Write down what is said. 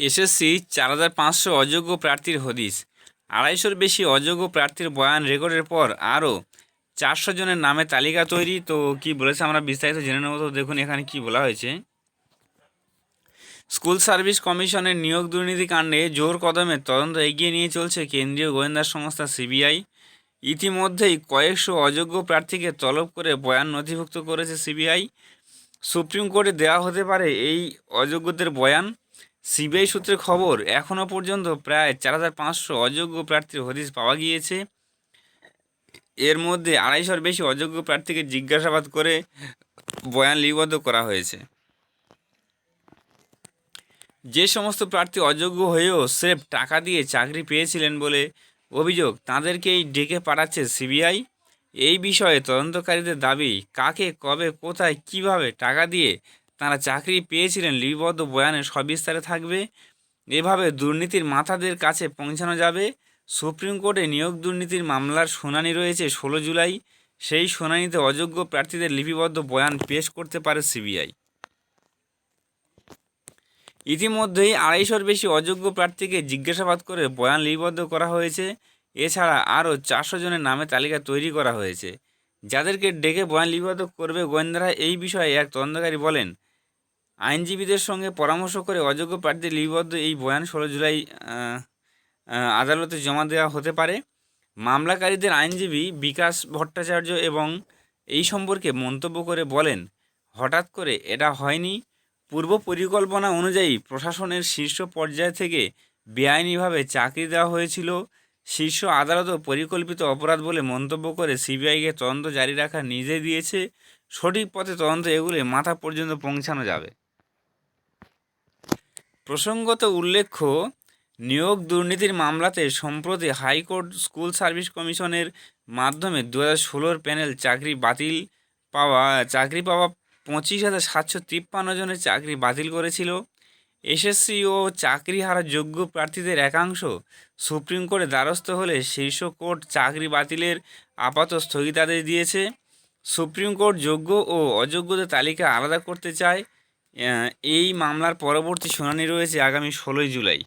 SSC চার হাজার পাঁচশো অযোগ্য প্রার্থীর হদিস। আড়াইশোর বেশি অযোগ্য প্রার্থীর বয়ান রেকর্ডের পর আরও চারশো জনের নামে তালিকা তৈরি। তো কি বলেছে আমরা বিস্তারিত জেনে নেব। তো দেখুন এখানে কি বলা হয়েছে। স্কুল সার্ভিস কমিশনের নিয়োগ দুর্নীতি কাণ্ডে জোর কদমে তদন্ত এগিয়ে নিয়ে চলছে কেন্দ্রীয় গোয়েন্দা সংস্থা সিবিআই। ইতিমধ্যেই কয়েকশো অযোগ্য প্রার্থীকে তলব করে বয়ান নথিভুক্ত করেছে সিবিআই। সুপ্রিম কোর্টে দেওয়া হতে পারে এই অযোগ্যদের বয়ান। সিবিআই সূত্রে খবর এখনও পর্যন্ত প্রায় চার হাজার পাঁচশো অযোগ্য প্রার্থীর হদিস পাওয়া গিয়েছে। এর মধ্যে আড়াইশোর বেশি অযোগ্য প্রার্থীকে জিজ্ঞাসাবাদ করে বয়ান লিপিবদ্ধ করা হয়েছে। যে সমস্ত প্রার্থী অযোগ্য হয়েও স্রেফ টাকা দিয়ে চাকরি পেয়েছিলেন বলে অভিযোগ, তাঁদেরকেই ডেকে পাঠাচ্ছে সিবিআই। এই বিষয়ে তদন্তকারীদের দাবি, কাকে, কবে, কোথায়, কীভাবে টাকা দিয়ে তারা চাকরি পেয়েছিলেন লিপিবদ্ধ বয়ানে সবিস্তারে থাকবে। এভাবে দুর্নীতির মাথাদের কাছে পৌঁছানো যাবে। সুপ্রিম কোর্টে নিয়োগ দুর্নীতির মামলার শুনানি রয়েছে ষোলো জুলাই। সেই শুনানিতে অযোগ্য প্রার্থীদের লিপিবদ্ধ বয়ান পেশ করতে পারে সিবিআই। ইতিমধ্যেই আড়াইশোর বেশি অযোগ্য প্রার্থীকে জিজ্ঞাসাবাদ করে বয়ান লিপিবদ্ধ করা হয়েছে। এছাড়া আরও চারশো জনের নামে তালিকা তৈরি করা হয়েছে। যাদেরকে ডেকে বয়ান লিপিবদ্ধ করবে গোয়েন্দারা এই বিষয়ে এক তদন্তকারী বলেন আইনজীবীদের সঙ্গে পরামর্শ করে অযোগ্য প্রার্থীদের লিপিবদ্ধ এই বয়ান ষোলো জুলাই আদালতে জমা দেওয়া হতে পারে। মামলাকারীদের আইনজীবী বিকাশ ভট্টাচার্য এবং এই সম্পর্কে মন্তব্য করে বলেন, হঠাৎ করে এটা হয়নি। পূর্ব পরিকল্পনা অনুযায়ী প্রশাসনের শীর্ষ পর্যায় থেকে বেআইনিভাবে চাকরি দেওয়া হয়েছিল। শীর্ষ আদালতও পরিকল্পিত অপরাধ বলে মন্তব্য করে সিবিআইকে তদন্ত জারি রাখা নিজে দিয়েছে। সঠিক পথে তদন্ত এগুলে মাথা পর্যন্ত পৌঁছানো যাবে। প্রসঙ্গত উল্লেখ্য, নিয়োগ দুর্নীতির মামলাতে সম্প্রতি হাইকোর্ট স্কুল সার্ভিস কমিশনের মাধ্যমে দু হাজার প্যানেল চাকরি বাতিল পাওয়া, চাকরি পাওয়া পঁচিশ হাজার সাতশো তিপ্পান্ন জনের চাকরি বাতিল করেছিল। এসএসসি ও চাকরি হারা যোগ্য প্রার্থীদের একাংশ সুপ্রিম কোর্টে দ্বারস্থ হলে শীর্ষ কোর্ট চাকরি বাতিলের আপাত স্থগিতাদেশ দিয়েছে। সুপ্রিম কোর্ট যোগ্য ও অযোগ্যদের তালিকা আলাদা করতে চায় এই মামলার পরবর্তী শুনানি রয়েছে আগামী ষোলোই জুলাই।